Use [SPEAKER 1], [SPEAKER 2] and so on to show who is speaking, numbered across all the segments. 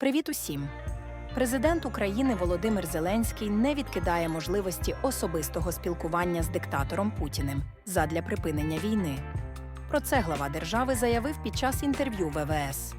[SPEAKER 1] Привіт усім! Президент України Володимир Зеленський не відкидає можливості особистого спілкування з диктатором Путіним задля припинення війни. Про це глава держави заявив під час інтерв'ю ВВС.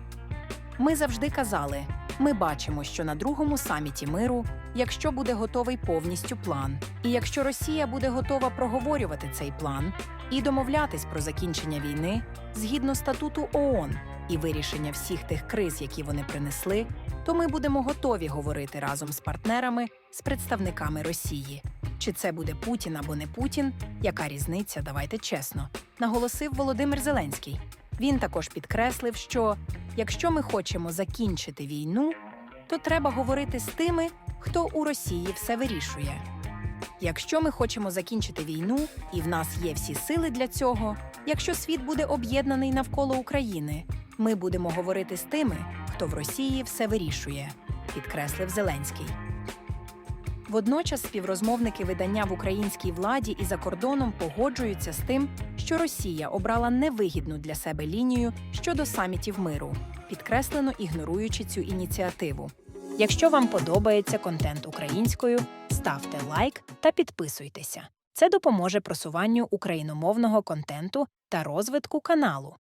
[SPEAKER 1] Ми завжди казали: ми бачимо, що на другому саміті миру, якщо буде готовий повністю план, і якщо Росія буде готова проговорювати цей план і домовлятись про закінчення війни згідно статуту ООН і вирішення всіх тих криз, які вони принесли, то ми будемо готові говорити разом з партнерами, з представниками Росії. Чи це буде Путін або не Путін? Яка різниця? Давайте чесно, наголосив Володимир Зеленський. Він також підкреслив, що якщо ми хочемо закінчити війну, то треба говорити з тими, хто у Росії все вирішує. Якщо ми хочемо закінчити війну, і в нас є всі сили для цього, якщо світ буде об'єднаний навколо України, ми будемо говорити з тими, хто в Росії все вирішує, підкреслив Зеленський. Водночас співрозмовники видання в українській владі і за кордоном погоджуються з тим, що Росія обрала невигідну для себе лінію щодо самітів миру, підкреслено ігноруючи цю ініціативу. Якщо вам подобається контент українською, ставте лайк та підписуйтеся. Це допоможе просуванню україномовного контенту та розвитку каналу.